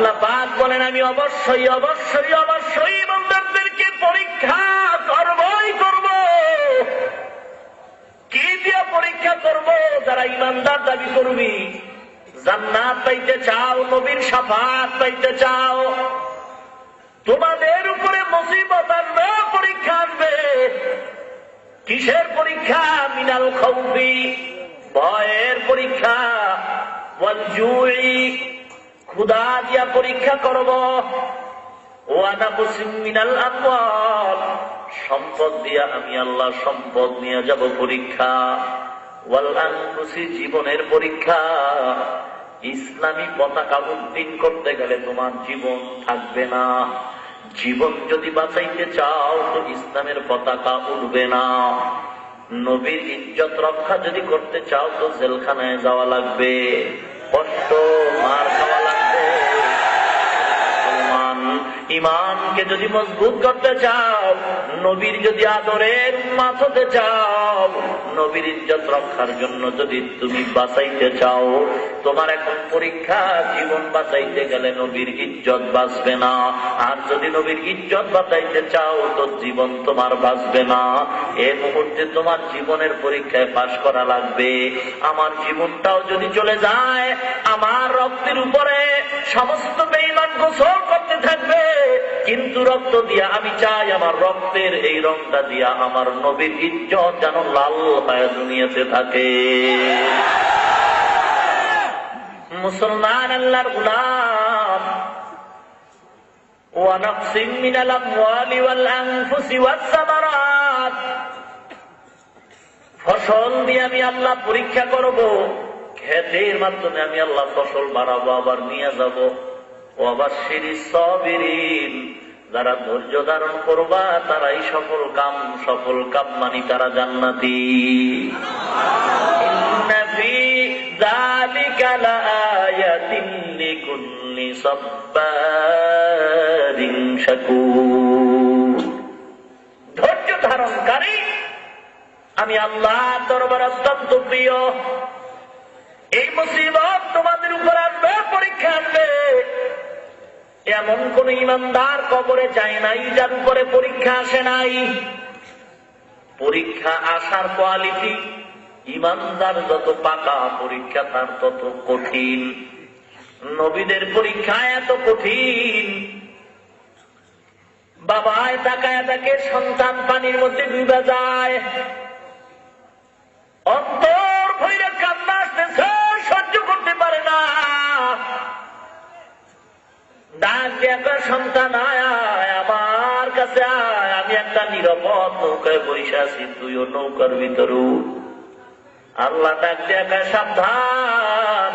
আল্লাহ পাক বলেন, আমি অবশ্যই অবশ্যই অবশ্যই ইমানদারদেরকে পরীক্ষা করবই করব। কি দিয়ে পরীক্ষা করব? যারা ইমানদার দাবি করবি, জান্নাত পাইতে চাও, নবীর সাফাত পাইতে চাও, তোমাদের উপরে মুসিবত আসবে পরীক্ষা আসবে কিসের পরীক্ষা? মিনাল খৌফি ভয়ের পরীক্ষা ক্ষুদা দিয়া পরীক্ষা করব। সম্পদ দিয়া আমি আল্লাহ সম্পদ নিয়ে যাব পরীক্ষা। ওয়াল জীবনের পরীক্ষা। ইসলামী পতাকা উদ্দিন করতে গেলে তোমার জীবন থাকবে না। জীবন যদি বাঁচাইতে চাও, তো ইসলামের পতাকা উঠবে না। নবীর ইজ্জত রক্ষা যদি করতে চাও, তো জেলখানায় যাওয়া লাগবে। কষ্ট, মার ইমানকে যদি মজবুত করতে চাও, নবীর যদি আদরের উন্মাত হতে চাও, নবীর ইজ্জত রক্ষার জন্য যদি তুমি বাঁচাইতে চাও, তোমার এখন পরীক্ষা, জীবন বাঁচাইতে গেলে নবীর ইজ্জত বাঁচবে না। আর যদি নবীর ইজ্জত বাঁচাইতে চাও, তো জীবন তোমার বাঁচবে না। এ মুহূর্তে তোমার জীবনের পরীক্ষায় পাশ করা লাগবে। আমার জীবনটাও যদি চলে যায়, আমার রক্তের উপরে সমস্ত বেইমান গোসল করতে থাকবে। কিন্তু রক্ত দিয়া আমি চাই আমার রক্তের এই রংটা দিয়া আমার নবীর ইজ্জত যেন লাল হয়ে দুনিয়াতে থাকে মুসলমান আল্লাহর গুলাম ونقص من الأموال والأنفس والثمرات ফসল দিয়ে আমি আল্লাহ পরীক্ষা করব ক্ষেতের মাধ্যমে আমি আল্লাহ ফসল বাড়াবো আবার নিয়ে যাব ও আবার সিঁড়ি সবিরিন যারা ধৈর্য ধারণ করবা, তারাই সফল কাম সফল কাম মানি তারা জান্নাতি। ধৈর্য ধারণকারী, আমি আল্লাহ দরবার অত্যন্ত প্রিয়। এই মুসিবত তোমাদের উপর আসবে, পরীক্ষা আসবে। এমন কোন ইমানদার কবরে যায় নাই, যার উপরে পরীক্ষা আসে নাই। পরীক্ষা আসার কোয়ালিটি, ইমানদার যত পাকা, পরীক্ষা তার তত কঠিন। নবীদের পরীক্ষা এত কঠিন। বাবায় তাকায় তাকে সন্তান পানির মধ্যে ডুবে যায়। অন্তর সন্তান আয় আমার কাছে আয়। আমি একটা নিরাপদ নৌকায় আছি নৌকার ভিতরু আল্লাহ ডাক সাবধান।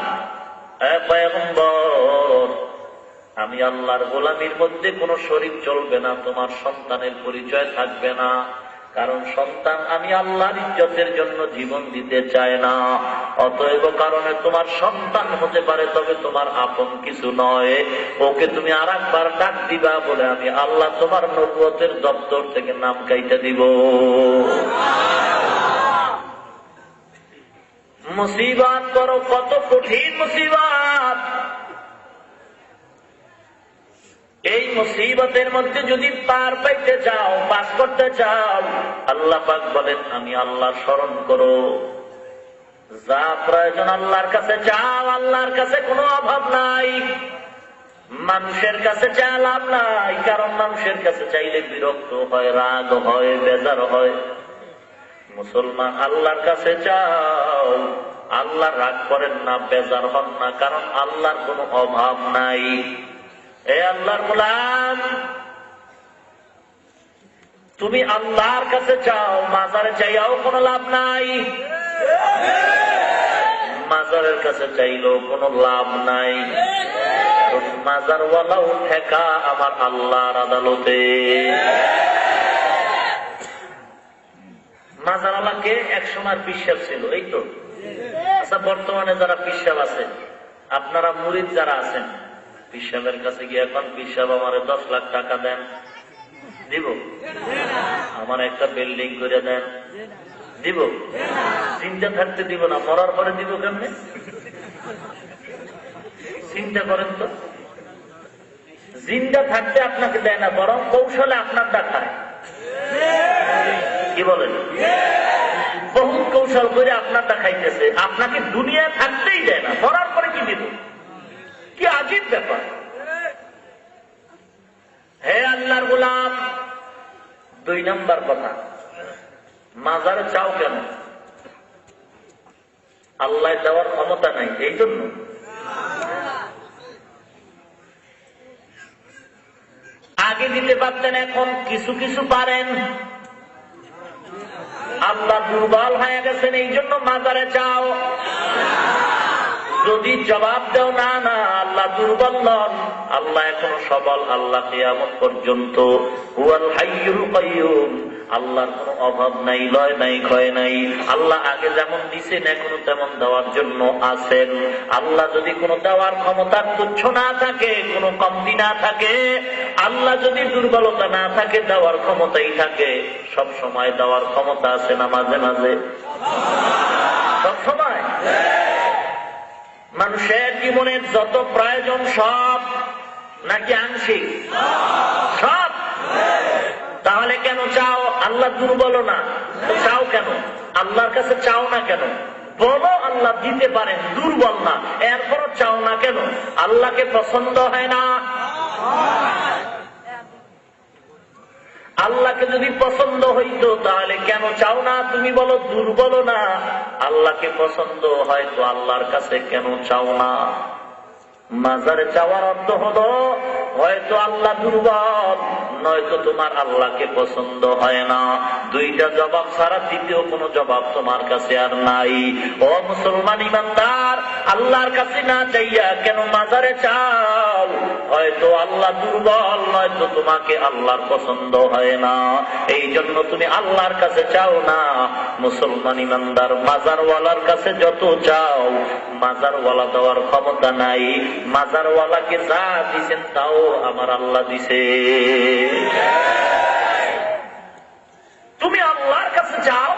আমি আল্লাহর গোলামির মধ্যে কোনো শরীর চলবে না, তোমার সন্তানের পরিচয় থাকবে না। কারণ সন্তান আমি আল্লাহর ইজ্জতের জন্য জীবন দিতে চায় না। অতএব কারণে তোমার সন্তান হতে পারে, তবে তোমার আপন কিছু নয়। ওকে তুমি আর একবার ডাক দিবা বলে আমি আল্লাহ তোমার নবুয়তের দপ্তর থেকে নাম কাইতে দিব। মুসিবাত করো, কত কঠিন মুসিবাত। এই মুসিবতের মধ্যে যদি পার পাইতে চাও পাস করতে চাও, আল্লাহ পাক বলেন, আমি আল্লাহ স্মরণ করো। যা প্রয়োজন আল্লাহর কাছে চাও, আল্লাহর কাছে কোনো অভাব নাই। মানুষের কাছে চা লাভ নাই, কারণ মানুষের কাছে চাইলে বিরক্ত হয়, রাগ হয়, বেজার হয়। মুসলমান আল্লাহর কাছে চাও আল্লাহ রাগ করেন না, বেজার হন না, কারণ আল্লাহর কোনো অভাব নাই। এ আল্লাহর গোলাম, তুমি আল্লাহর কাছে চাও, মাজারে চাইয়াও কোনো লাভ নাই। মাজারের কাছে চাইলেও কোনো লাভ নাই। মাজার ওয়ালাও ঠেকা আমার আল্লাহর আদালতে। মাজারালাকে এক সময় বিশ্বাস ছিল, এই তো। আচ্ছা বর্তমানে যারা বিশ্বাস আছে আপনারা মুরিদ যারা আছেন পিসাবের কাছে গিয়ে এখন পিসাব আমার দশ লাখ টাকা দেন। দিব? আমার একটা বিল্ডিং করে দেন। দিব? চিন্তা থাকতে দিব না, মরার পরে দিব কেমনে? চিন্তা করেন তো। জিন্দা থাকতে আপনাকে দেয় না, বরং কৌশলে আপনার দেখায় কি বলেন? বহু কৌশল করে আপনার দেখাইতেছে আপনাকে দুনিয়া থাকতেই দেয় না, মরার পরে কি দিব? কি আজীব ব্যাপার। হে আল্লাহর গোলাম, দুই নম্বর কথা। মাজারে চাও কেন? আল্লাহ দেওয়ার ক্ষমতা নাই এই জন্য আগে দিতে পারতেন, এখন কিছু কিছু পারেন। আল্লাহ দুর্বল হয়ে গেছেন এই জন্য মাজারে চাও যদি জবাব দেও, না না, আল্লাহ দুর্বল নন। আল্লাহ এখন সবল, আল্লাহ কিয়ামত পর্যন্ত। আল্লাহর কোনো অভাব নাই, লয় নাই, ক্ষয় নাই। আল্লাহ আগে যেমন দিছেন এখনও তেমন দেওয়ার জন্য আছেন। আল্লাহ যদি কোনো দেওয়ার ক্ষমতা তুচ্ছ না থাকে, কোনো কমতি না থাকে, আল্লাহ যদি দুর্বলতা না থাকে, দেওয়ার ক্ষমতাই থাকে। সব সময় দেওয়ার ক্ষমতা আছে না মাঝে মাঝে সব সময় মানুষের জীবনের যত প্রয়োজন সব নাকি আংশিক? সব? তাহলে কেন চাও আল্লাহ দুর্বল না? চাও কেন? আল্লাহর কাছে চাও না কেন? বলো আল্লাহ দিতে পারেন, দুর্বল না। এরপরও চাও না কেন? আল্লাহকে পছন্দ হয় না? আল্লাহকে যদি পছন্দ হইতো, তাহলে কেন চাও না? তুমি বলো, দুর্বল না। আল্লাহকে পছন্দ হয়তো আল্লাহর কাছে কেন চাও না? মাজারে চাওয়ার অর্থ হলো, হয়তো আল্লাহ দুর্বল, নয়তো তোমার আল্লাহকে পছন্দ হয় না। দুইটা জবাব ছাড়া দ্বিতীয় কোনো জবাব তোমার কাছে আর নাই। ও মুসলমান আল্লাহর কাছে না চাইয়া কেন মাজারে চাও হয়তো আল্লাহ দুর্বল, নয়তো তোমাকে আল্লাহর পছন্দ হয় না। এই জন্য তুমি আল্লাহর কাছে চাও না। মুসলমান ইমানদার, মাজারওয়ালার কাছে যত চাও, মাজারওয়ালা দেওয়ার ক্ষমতা নাই। মাজারওয়ালাকে যা দিছেন তাও আমার আল্লাহ দিছে। তুমি আল্লাহর কাছে যাও।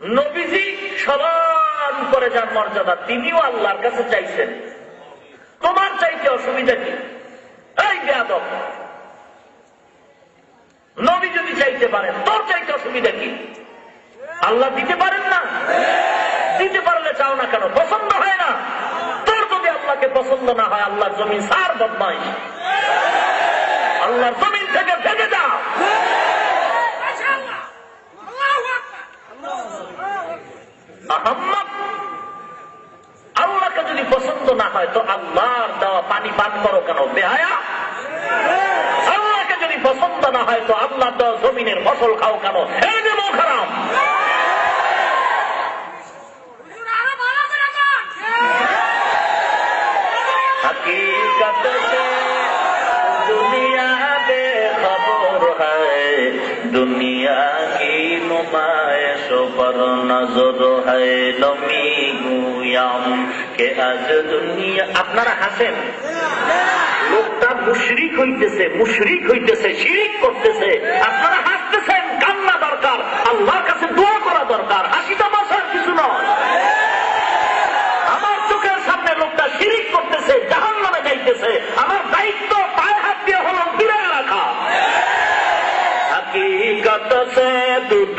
নবীজি সবার উপরে যার মর্যাদা তিনিও আল্লাহর কাছে চাইছেন। তোমার চাইতে অসুবিধা কি? এই বেয়াদব! নবী যদি চাইতে পারেন তোর চাইতে অসুবিধা কি? আল্লাহ দিতে পারেন না? দিতে পারলে চাও না কেন? পছন্দ হয় না? তোর যদি আল্লাহকে পছন্দ না হয় আল্লাহ জমিন সার বদমাই আল্লাহর জমিন থেকে ভেঙে যাও আহম্মদ আল্লাহকে যদি পছন্দ না হয় তো আল্লাহর দেওয়া পানি পান করো কেন বেহায়া আল্লাহকে যদি পছন্দ না হয় তো আল্লাহ দেওয়া জমিনের ফসল খাও কেন এই যে খারাপ हकीकत से दुनिया बेखबर है दुनिया की नुमाइश पर नजर है नमी गुयाम আপনারা হাসেন, লোকটা মুশরিক হইতেছে মুশরিক হইতেছে, শিরিক করতেছে, আপনারা হাসতেছেন, কান্না দরকার, আল্লাহর কাছে দোয়া করা দরকার, হাসি তামাশার কিছু নয়। আমার চোখের সামনে লোকটা শিরিক করতেছে জাহান নামে যাইতেছে, আমার দায়িত্ব পায়ে হাত দিয়ে হল বিরায় রাখা। হাকিকত সে দুধ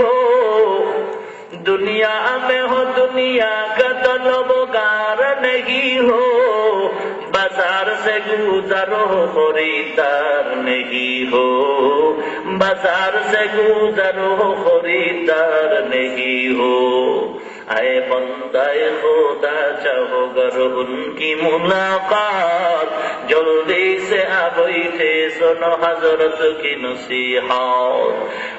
हो दुनिया में हो दुनिया का तो लोबोगार नहीं हो बाजार से गुजरो खरीदार नहीं हो बाजार से गुजरो खरीदार नहीं हो आए बंदाए खुदा चाहो गर उनकी मुलाकात जल्दी से आ गई थे सुनो हजरत की नसीहत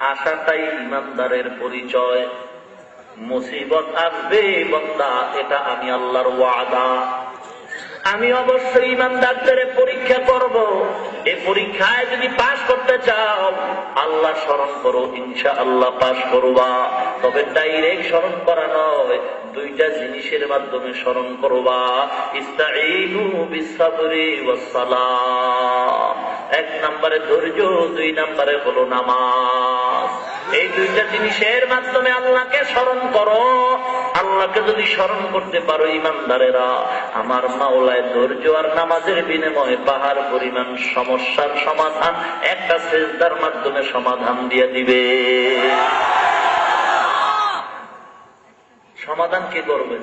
আশাটাই ইমানদারের পরিচয়। মুসিবত আসবে, বন্দা, এটা আমি আল্লাহর ওয়াদা। আমি অবশ্যই ইমানদারদের পরীক্ষা করব। এই পরীক্ষায় যদি পাশ করতে চাও, আল্লাহ স্মরণ করো ইনশা আল্লাহ পাশ করবা। তবে ডাইরেক্ট স্মরণ করা নয়, দুইটা জিনিসের মাধ্যমে স্মরণ করবা। ইস্তাইনু বিসাবরি ওয়াসসালাম। এক নম্বরে ধৈর্য, দুই নম্বরে হলো নামাজ। এই দুইটা জিনিসের মাধ্যমে আল্লাহকে স্মরণ করো। আল্লাহকে যদি স্মরণ করতে পারো ইমানদারেরা, আমার মাওলায় ধৈর্য আর নামাজের বিনিময়ে পাহাড় পরিমাণ সমস্যার সমাধান, একটা সেজদার মাধ্যমে সমাধান দিয়ে দিবে। সমাধান কে করবে?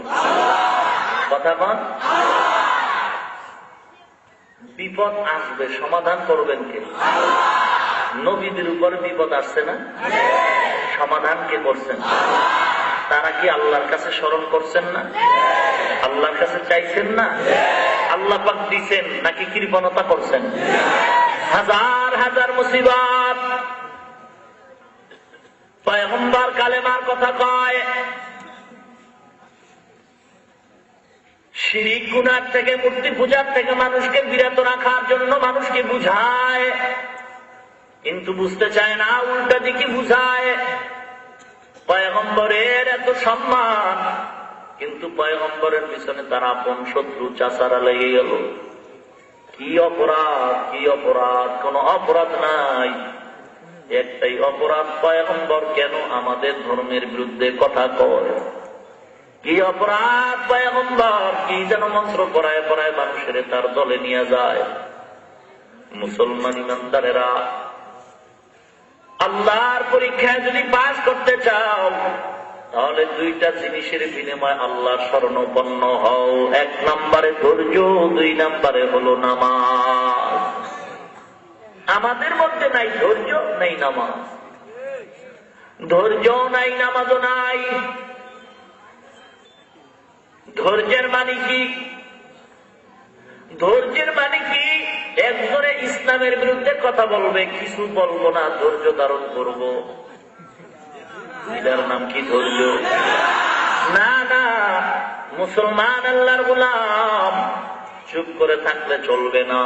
কথা কন। বিপদ আসবে, সমাধান করবেন কে? নবীদের উপর বিপদ আসছে না? সমাধান কে করছেন? তারা কি আল্লাহর কাছে স্মরণ করছেন না? আল্লাহর কাছে চাইছেন না? আল্লাহ পাক দিছেন নাকি কৃপণতা করছেন? হাজার হাজার মুসিবত। কালেমার কথা কয় শিরিক গুনার থেকে, মূর্তি পূজার থেকে মানুষকে বিরত রাখার জন্য মানুষকে বুঝায়। কিন্তু বুঝতে চায় না, উল্টা দিকে বুঝায়। এত সম্মান, কিন্তু পয়গম্বরের পিছনে তার আপন শত্রু চাচারা লেগে গেল কি অপরাধ কি অপরাধ, কোন অপরাধ নাই। একটাই অপরাধ, পয়গম্বর কেন আমাদের ধর্মের বিরুদ্ধে কথা কয়? কি অপরাধ পয়গম্বর? কি যেন মন্ত্র পড়ায় পড়ায় মানুষের তার দলে নিয়ে যায়। মুসলমান ইমানদারেরা, আল্লাহর পরীক্ষায় যদি পাশ করতে চাও, তাহলে দুইটা জিনিসের বিনিময় আল্লাহ স্মরণপন্ন হও। এক নম্বরে ধৈর্য, দুই নম্বরে হলো নামাজ। আমাদের মধ্যে নাই ধৈর্য, নাই নামাজ। ধৈর্য নাই, নামাজও নাই। ধৈর্যের মানে কি? ধৈর্যের মানে কি? একজনে ইসলামের বিরুদ্ধে কথা বলবে, কিছু বলব না, ধৈর্য ধারণ করব। এটার নাম কি ধৈর্য? না না, মুসলমান আল্লাহর গোলাম, চুপ করে থাকলে চলবে না।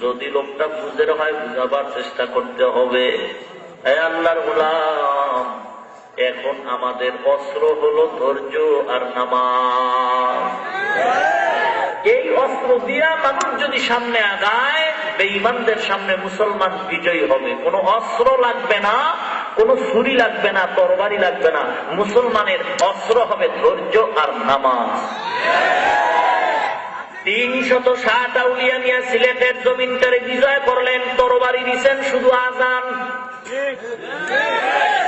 যদি লোকটা বুঝের হয়, বুঝাবার চেষ্টা করতে হবে। আল্লাহর গোলাম। এখন আমাদের অস্ত্র হলো ধৈর্য আর নামাজ। এই অস্ত্র দিয়া মানুষ যদি সামনে আগায়, বেঈমানদের সামনে মুসলমান বিজয়ী হবে। কোন অস্ত্র লাগবে না, কোন ছুরি লাগবে না, তরবারি লাগবে না। মুসলমানের অস্ত্র হবে ধৈর্য আর নামাজ। তিনশত ষাট আউলিয়া নিয়ে সিলেটের জমিনটারে বিজয় করলেন, তরবারি দিচ্ছেন শুধু আজান।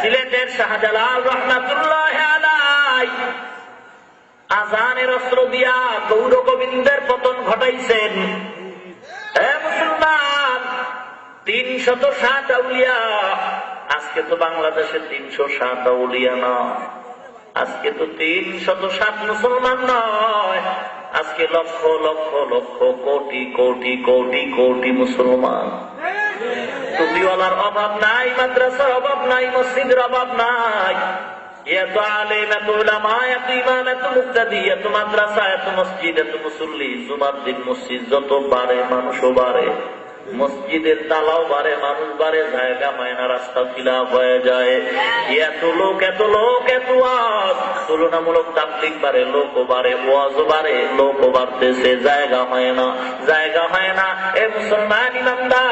সিলেটের শাহজালাল রহমাতুল্লাহ আজানের অস্ত্র দিয়া গৌর গোবিন্দের পতন ঘটাইছেন। মুসলমান, তিনশত ষাট আউলিয়া। আজকে তো বাংলাদেশে তিনশো সাত আউলিয়া না আজকে তো তিনশত সাত মুসলমান নয়। আজকে লক্ষ লক্ষ লক্ষ, কোটি কোটি কোটি কোটি মুসলমান। টুপিওয়ালার অভাব নাই, মাদ্রাসার অভাব নাই, মসজিদের অভাব নাই। এত আলেম, এত ওলামা এত ইমান এত মুক্তাদি, এত মাদ্রাসা, এত মসজিদ, এত মুসল্লি, জুমার দিন মসজিদ যত বাড়ে, মানুষও বাড়ে। মসজিদের তালাও বাড়ে, মানুষ বাড়ে, জায়গা হয় না রাস্তা ফিলা হয়ে যায়। এত লোক এত লোক, এত আজ তুলনামূলক তাবলিক বাড়ে লোক বাড়ে ওয়াজ বাড়ে, লোকও বাড়তেছে, জায়গা হয় না, জায়গা হয় না। এ মুসলমান ইমানদার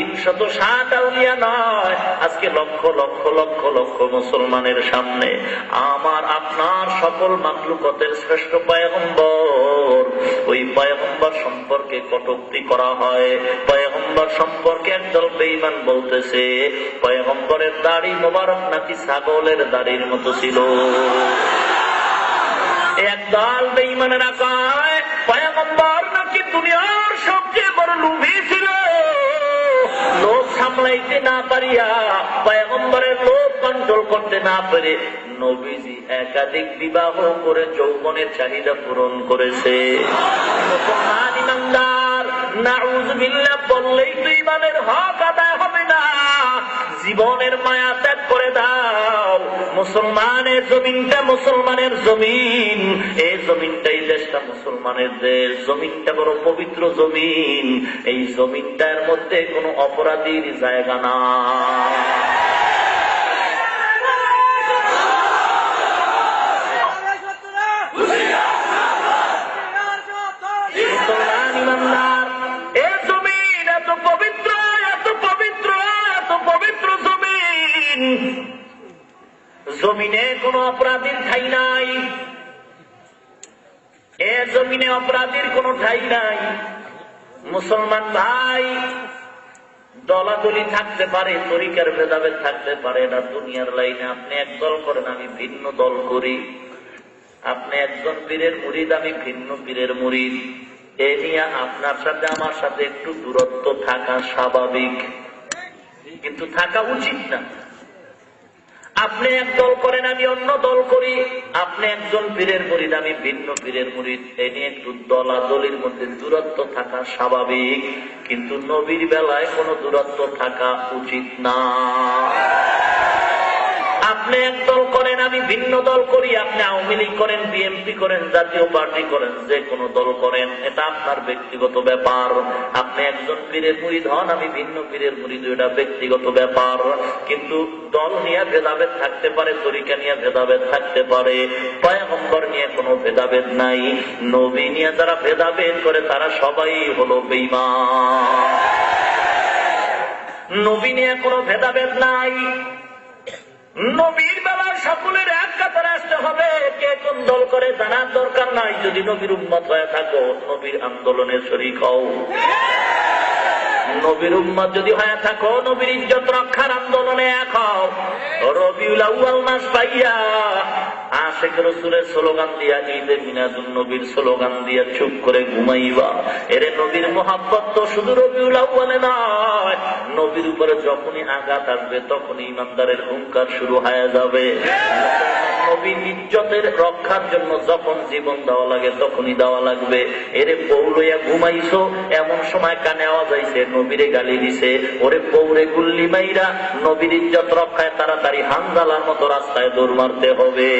তিনশত ষাট আউলিয়া নয়। আজকে লক্ষ লক্ষ লক্ষ লক্ষ মুসলমানের সামনে আমার, আপনার সকল মাকলুকতের শ্রেষ্ঠ পয়গম্বর। ওই পয়গম্বর সম্পর্কে কটুক্তি করা হয়। পয়গম্বর সম্পর্কে একদল বেঈমান বলতেছে, পয়গম্বরের দাড়ি মোবারক নাকি ছাগলের দাড়ির মতো ছিল? একদল বেঈমানেরা কয়, পয়গম্বর নাকি দুনিয়ার সবচেয়ে বড় লোভ সামলাইতে না পারিয়া পয়গম্বরের লোভ কন্ট্রোল করতে না পেরে নবীজি একাধিক বিবাহ করে যৌবনের চাহিদা পূরণ করেছে। বললেই তুই ইমানের হক আদায় হবে না। জীবনের মায়া ত্যাগ করে দাও। মুসলমানের জমিনটা মুসলমানের জমিন। এই জমিনটা এই দেশটা মুসলমানের দেশ। জমিনটা বড় পবিত্র জমিন। এই জমিনটার মধ্যে কোনো অপরাধীর জায়গা না জমিনে কোন অপরাধীর ঠাই নাই। এ জমিনে অপরাধীর কোন ঠাই নাই। মুসলমান ভাই, দলাদলি থাকতে পারে, তরিকার ভেদাভেদ থাকতে পারে এটা দুনিয়ার লাইনে। আপনি এক দল করেন, আমি ভিন্ন দল করি। আপনি একজন পীরের মুরিদ, আমি ভিন্ন পীরের মুরিদ। এ নিয়ে আপনার সাথে, আমার সাথে একটু দূরত্ব থাকা স্বাভাবিক। কিন্তু থাকা উচিত না। আপনি এক দল করেন, আমি অন্য দল করি। আপনি একজন পীরের মুরিদ, আমি ভিন্ন পীরের মুরিদ। এ নিয়ে একটু দলাদলির মধ্যে দূরত্ব থাকা স্বাভাবিক। কিন্তু নবীর বেলায় কোনো দূরত্ব থাকা উচিত না। আপনি এক দল করেন, আমি ভিন্ন দল করি। আপনি আওয়ামী লীগ করেন বিএনপি করেন, জাতীয় পার্টি করেন, যে কোনো দল করেন। এটা আপনার ব্যক্তিগত ব্যাপার। আপনি একজন পীরের মুড়িদ হন, আমি ভিন্ন পীরের মুড়িদ, এটা ব্যক্তিগত ব্যাপার। কিন্তু দল নিয়ে ভেদাভেদ থাকতে পারে, তরিকা নিয়ে ভেদাভেদ থাকতে পারে। পয়গম্বর নিয়ে কোনো ভেদাভেদ নাই। নবী নিয়ে যারা ভেদাভেদ করে, তারা সবাই হলো বেইমান নবী নিয়ে কোনো ভেদাভেদ নাই। নবীর বেলায় সকলের এক কাতারে আসতে হবে। কে কোন দল করে জানার দরকার নাই। যদি নবীর উন্মত হয়ে থাকো, নবীর আন্দোলনে শরিক হও। নবীর উম্মত যদি হয়ে থাকো, নবীর ইজ্জত রক্ষার আন্দোলনে এক হও। রবিউল আউ্বাল মাস পাইয়া আশেখ রসুলের স্লোগান দিয়া ঈদে মিনাদুল নবীর স্লোগান দিয়া চুপ করে ঘুমাইবা। এরে নবীর মোহাব্বত তো শুধু রবিউল আউয়ালে নয়। নবীর উপরে যখনই আঘাত আসবে, তখনই ইমানদারের হুঙ্কার শুরু হয়ে যাবে। নবীর ইজ্জতের রক্ষার জন্য যখন জীবন দেওয়া লাগে, তখনই দেওয়া লাগবে। এরে পৌরইয়া ঘুমাইছো, এমন সময় কানে আওয়াজ আইছে, নবীরে গালি দিছে। ওরে পৌরে গুল্লি মাইরা, নবীর ইজ্জত রক্ষায় তাড়াতাড়ি হানজালার মতো রাস্তায় দৌড় মারতে হবে।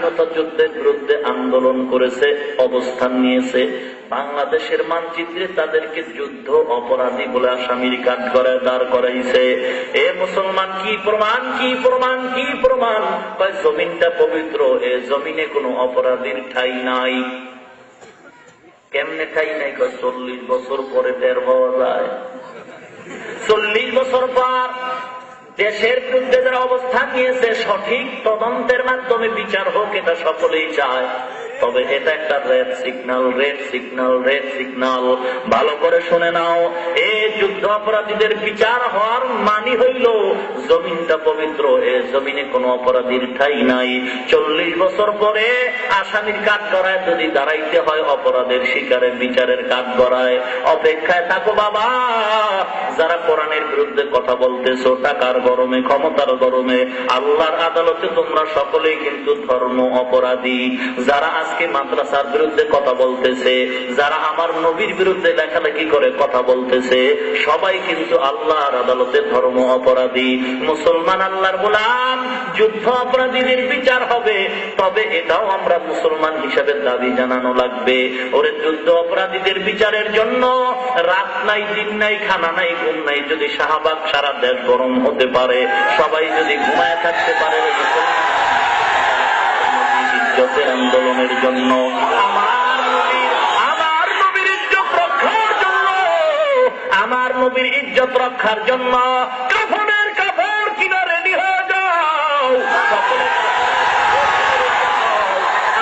স্বাধীনতা যুদ্ধের বিরুদ্ধে আন্দোলন করেছে, অবস্থান নিয়েছে। বাংলাদেশের মানচিত্রে তাদেরকে যুদ্ধ অপরাধী বলে আসামির কাজ করে দাঁড় করাইছে। এ মুসলমান কি প্রমাণ কি প্রমাণ কি প্রমাণ? জমিনটা পবিত্র, এ জমিনে কোনো অপরাধীর ঠাই নাই। কেমনে ঠাই নাই? চল্লিশ বছর পরে টের পাওয়া যায়। চল্লিশ বছর পর দেশের বিরুদ্ধে যারা অবস্থান নিয়েছে সঠিক তদন্তের মাধ্যমে বিচার হোক এটা সকলেই চায়। তবে এটা একটা red signal red signal red signal ভালো করে শুনে নাও। এই যুদ্ধ অপরাধীদের বিচার হওয়ার মানি হইল জমিনটা পবিত্র। এ জমিনে কোনো অপরাধীর ঠাই নাই। চল্লিশ বছর পরে আসামির কাঠ গড়ায় যদি দাঁড়াইতে হয়, অপরাধের শিকারের বিচারের কাজ করায় অপেক্ষায় থাকো বাবা। যারা কোরআনের বিরুদ্ধে কথা বলতেছো, টাকার গরমে, ক্ষমতার গরমে, আল্লাহর আদালতে তোমরা সকলেই কিন্তু ধর্ম অপরাধী। যারা আজকে মাদ্রাসার বিরুদ্ধে কথা বলতেছে, যারা আমার নবীর বিরুদ্ধে লেখালেখি করে কথা বলতেছে, সবাই কিন্তু আল্লাহর আদালতে ধর্ম অপরাধী। মুসলমান আল্লাহর গোলাম, যুদ্ধ অপরাধীদের বিচার হবে, তবে এটাও আমরা মুসলমান হিসাবে দাবি জানানো লাগবে। ওরে যুদ্ধ অপরাধীদের বিচারের জন্য রাত নাই, দিন নাই, খানা নাই, ঘুম নাই, যদি শাহবাগ সারা দেশ গরম হতে পারে, সবাই যদি ঘুমায় থাকতে পারে ইজ্জতের আন্দোলনের জন্য। আমার নবীর ইজ্জত রক্ষার জন্য, আমার নবী নবীর ইজ্জত রক্ষার জন্য কাফনের কাপড় কিনা রেডি হয়ে যাও।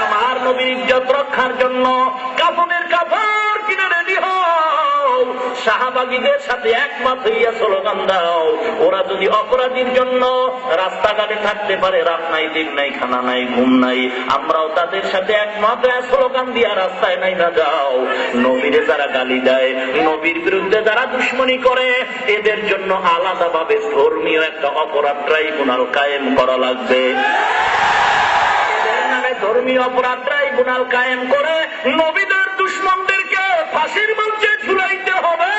আমার নবীর ইজ্জত রক্ষার জন্য শাহবাগীদের সাথে একমত হইয়া স্লোগান দাও। ওরা যদি অপরাধীর জন্য রাস্তাঘাটে থাকতে পারে, রাত নাই, দিন নাই, খানা নাই, ঘুম নাই, আমরাও তাদের সাথে একমত স্লোগান দিয়া রাস্তায় নাই না যাও। নবীরে যারা গালি দেয়, নবীর বিরুদ্ধে যারা দুশ্মনী করে, এদের জন্য আলাদাভাবে ধর্মীয় একটা অপরাধ ট্রাইব্যুনাল কায়েম করা লাগবে। ধর্মীয় অপরাধ ট্রাইব্যুনাল কায়েম করে নবীদের দুশ্মনদেরকে ফাঁসির মঞ্চে ঝুলাইতে হবে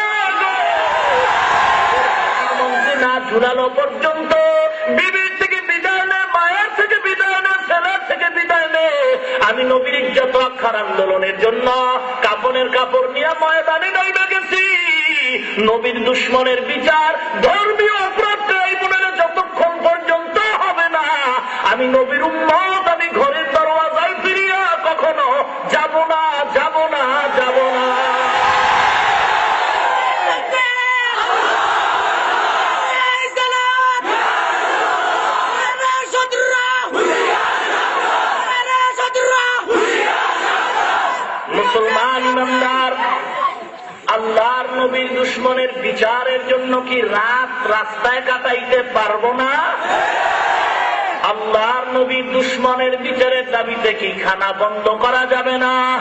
ফাঁসির মঞ্চে না ঝুলানো পর্যন্ত বিবির থেকে বিদায় নে, মায়ের থেকে বিদায় নে, ছেলের থেকে বিদায় নে। আমি নবীর ইজ্জত রক্ষার আন্দোলনের জন্য কাপনের কাপড় নিয়ে ময়দানে নাইবে গেছি। নবীর দুশ্মনের বিচার ধর্মীয় অপরাধ ট্রাইব্যুনালে যতক্ষণ পর্যন্ত হবে না, আমি নবীর উম্মত, আমি ঘরের দরওয়াজায় ফিরিয়া কখনো যাব না যাব না যাব না মুসলমান ইমানদার আল্লাহর নবীর দুশ্মনের বিচারের জন্য কি রাত রাস্তায় কাটাইতে পারব না? আল্লাহর নবীর দুশ্মনের বিচারের দাবিতে কি খানা বন্ধ করা যাবে না?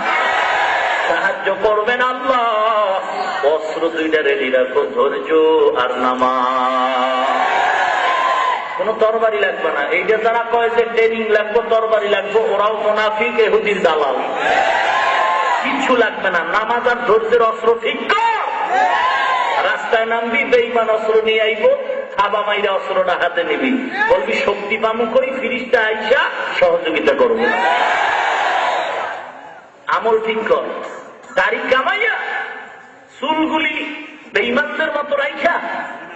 সাহায্য করবেন আল্লাহ। অস্ত্র দুইটা রেডি রাখো, ধৈর্য আর নামা কোন তরবারি লাগবে না। এইটা যারা কয় যে ট্রেনিং লাগবো, তরবারি লাগবো, ওরাও মোনাফিক, এহুদির দালাল। কিচ্ছু লাগবে না। নামাজ আর ধৈর্যের অস্ত্র ঠিক রাস্তায় নামবি, বেইমান অস্ত্র নিয়ে আইব খাবা মাইরা অস্ত্রটা হাতে নিবি। বলবি, শক্তি পামু করি ফিরিসটা আইসা সহযোগিতা করব আমল ঠিক কর। দাড়ি কামাইয়া চুলগুলি বেইমানদের মতো রাইখা,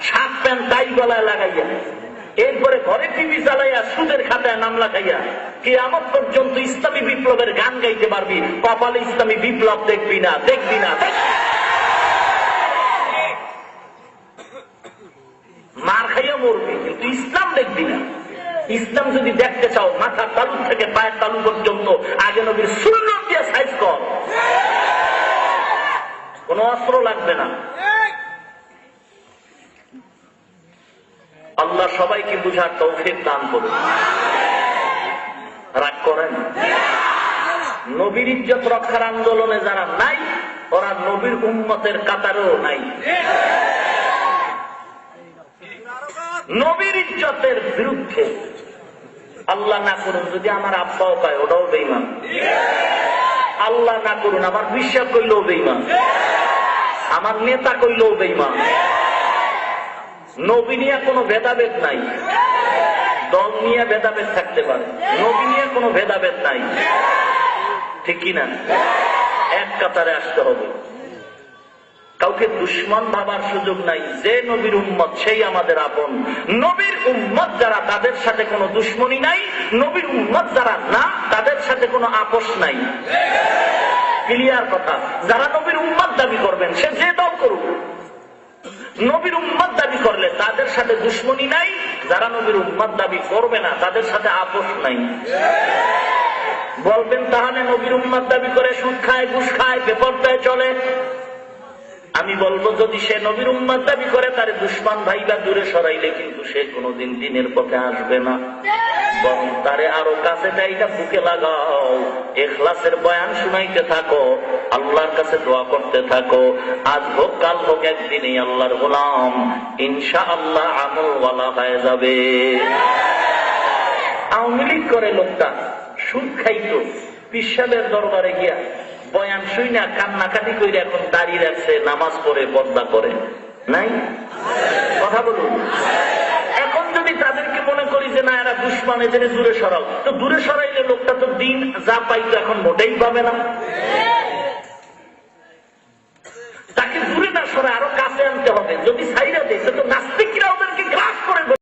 শার্ট প্যান্ট টাই গলায় লাগাইয়া, এরপরে ঘরে টিভি চালাইয়া, সুদের খাতায় নাম লাগাইয়া কে আমার পর্যন্ত ইসলামী বিপ্লবের গান গাইতে পারবি, কপালে ইসলামী বিপ্লব দেখবি না দেখবি না, দেখবি না। মার খাইয়া মরবি কিন্তু ইসলাম দেখবি না ইসলাম যদি দেখতে চাও মাথার তালু থেকে পায়ের তালু পর্যন্ত, আগে নবীর শূন্য দিয়ে সাইজ কর। কোন অস্ত্র লাগবে না। আল্লাহ সবাইকে বুঝার তৌফিক দান করুন। রাগ করেন? নবীর ইজ্জত রক্ষার আন্দোলনে যারা নাই, ওরা নবীর উন্মতের কাতারেও নাই। নবীর ইজ্জতের বিরুদ্ধে আল্লাহ না করুন, যদি আমার আব্বাও পায়, ওটাও বেইমান আল্লাহ না করুন, আমার বিশ্বাস করলেও বেইমান আমার নেতা করলেও বেইমান নবী নিয়ে কোনো ভেদাভেদ নাই। দল নিয়ে ভেদাভেদ থাকতে পারে। নবী নিয়ে কোনো ভেদাভেদ নাই। ঠিক কিনা? এক কাতারে আসতে হবে। কাউকে দুশ্মন ভাবার সুযোগ নাই। যে নবীর উম্মত, সেই আমাদের আপন। নবীর উম্মত যারা, তাদের সাথে কোনো দুশ্মনী নাই। নবীর উম্মত যারা না, তাদের সাথে কোনো আপোষ নাই। ক্লিয়ার কথা। যারা নবীর উম্মত দাবি করবেন, সে যে দল করুক। নবীর উম্মত দাবি করলে তাদের সাথে দুশ্মনী নাই। যারা নবীর উম্মত দাবি করবে না, তাদের সাথে আপোষ নাই। বলবেন তাহলে নবীর উম্মত দাবি করে সুদ খায়, ঘুষ খায়, বেপরদায় চলে। আমি বলব, যদি সে নবীর উম্মাদ দাবি করে, তার দুশ্মন ভাই বা দূরে সরাইলে কিন্তু সে কোনোদিন দিনের পথে আসবে না। বরং তারে আরও কাছে যাইটা বুকে লাগাও। এখলাসের বয়ান শুনাইতে থাকো, আল্লাহর কাছে দোয়া করতে থাকো। আজ হোক, কাল হোক আল্লাহর গোলাম। ইনশা আল্লাহ হয়ে যাবে। আওয়ামী লীগ করে লোকটা, সুদ খাইতো, পিসাবের দরবারে গিয়া বয়ান শুই না, কান্নাকাটি করে এখন দাঁড়িয়ে রাখছে নামাজ পড়ে, পর্দা করে। নাই? কথা বলুন। এখন যদি তাদেরকে মনে করি যে না, এরা দুশ্মন, এদের দূরে সরাও, তো দূরে সরাইলে লোকটা তো দিন যা পাইতো এখন মোটেই পাবে না। তাকে দূরে না সরে আরও কাছে আনতে হবে। যদি সাইরা দেয় তো নাস্তিকরা ওদেরকে গ্রাস করে